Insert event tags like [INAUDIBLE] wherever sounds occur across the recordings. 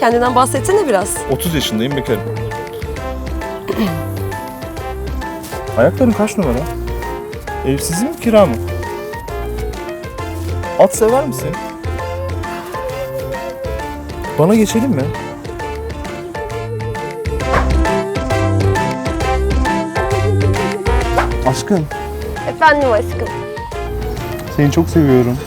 Kendinden bahsetsene biraz. 30 yaşındayım bekarım. [CLEARS THROAT] Ayakların kaç numara? Evsizin mi kira mı? At sever misin? Bana geçelim mi? Aşkım, Efendim aşkım. seni çok seviyorum.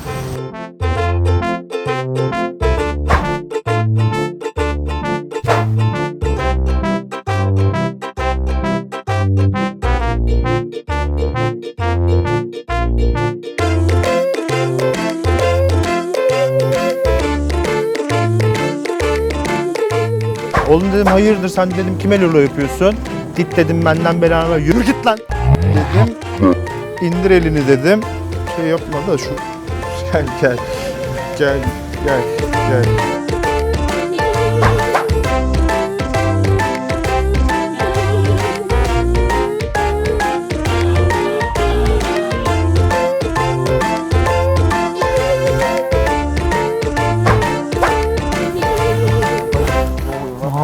Oğlum dedim hayırdır sen dedim kime lolo yapıyorsun? Git dedim benden beraber yürü git lan dedim. İndir elini dedim. Şey yapma da şu gel gel gel gel gel.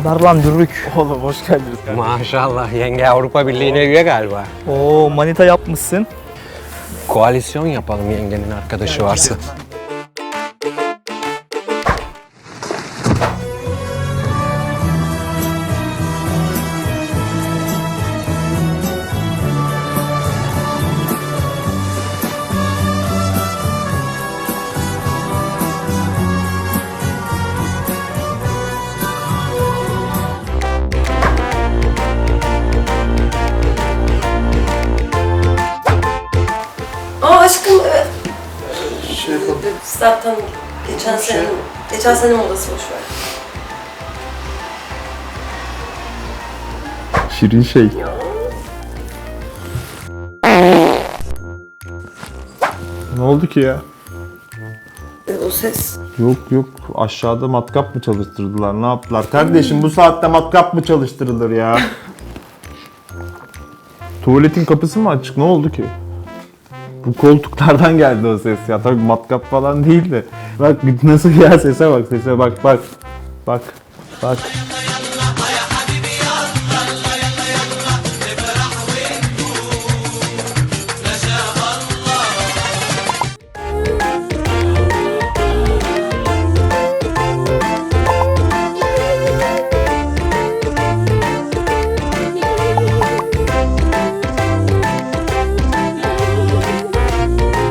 Haber lan dürrük? Oğlum hoş geldiniz. Maşallah yenge Avrupa Birliği'ne üye galiba. Oo manita yapmışsın. Koalisyon yapalım yengenin arkadaşı varsa. Zaten geçen sene, geçen sene modası boş ver. Şirin şey. Ne oldu ki ya? E, o ses. Yok yok aşağıda matkap mı çalıştırdılar ne yaptılar? Kardeşim bu saatte matkap mı çalıştırılır ya? [LAUGHS] Tuvaletin kapısı mı açık ne oldu ki? Bu koltuklardan geldi o ses ya tabii matkap falan değil de. Bak nasıl ya sese bak sese bak bak. Bak bak.